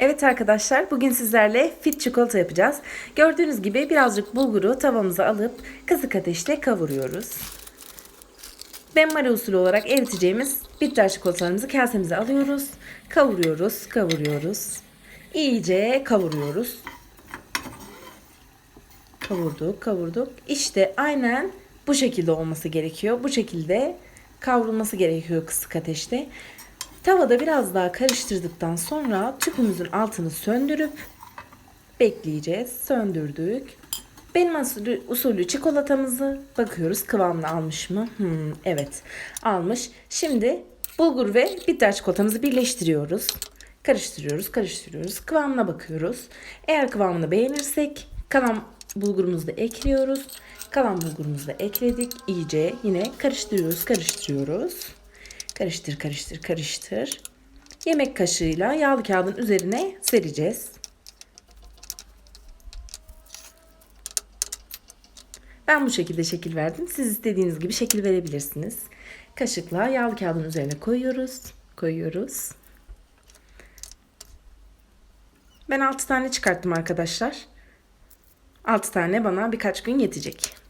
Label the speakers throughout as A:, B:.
A: Evet arkadaşlar bugün sizlerle fit çikolata yapacağız. Gördüğünüz gibi birazcık bulguru tavamıza alıp kısık ateşte kavuruyoruz. Benmari usulü olarak eriteceğimiz bitter çikolatalarımızı kasemize alıyoruz. Kavuruyoruz, kavuruyoruz. İyice kavuruyoruz. Kavurduk, kavurduk. İşte aynen bu şekilde olması gerekiyor. Bu şekilde kavrulması gerekiyor kısık ateşte. Tavada biraz daha karıştırdıktan sonra tüpümüzün altını söndürüp bekleyeceğiz. Söndürdük. Benim usulü, usulü çikolatamızı bakıyoruz kıvamını almış mı? Hmm, evet almış. Şimdi bulgur ve bitter çikolatamızı birleştiriyoruz. Karıştırıyoruz, karıştırıyoruz. Kıvamına bakıyoruz. Eğer kıvamını beğenirsek kalan bulgurumuzu da ekliyoruz. Kalan bulgurumuzu da ekledik. İyice yine karıştırıyoruz, karıştırıyoruz. Karıştır, karıştır, karıştır. Yemek kaşığıyla yağlı kağıdın üzerine sereceğiz. Ben bu şekilde şekil verdim. Siz istediğiniz gibi şekil verebilirsiniz. Kaşıkla yağlı kağıdın üzerine koyuyoruz. Koyuyoruz. Ben 6 tane çıkarttım arkadaşlar. 6 tane bana birkaç gün yetecek.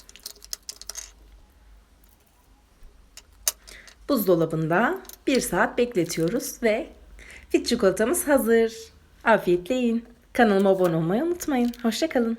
A: Buzdolabında 1 saat bekletiyoruz ve fit çikolatamız hazır. Afiyetle yiyin. Kanalıma abone olmayı unutmayın. Hoşçakalın.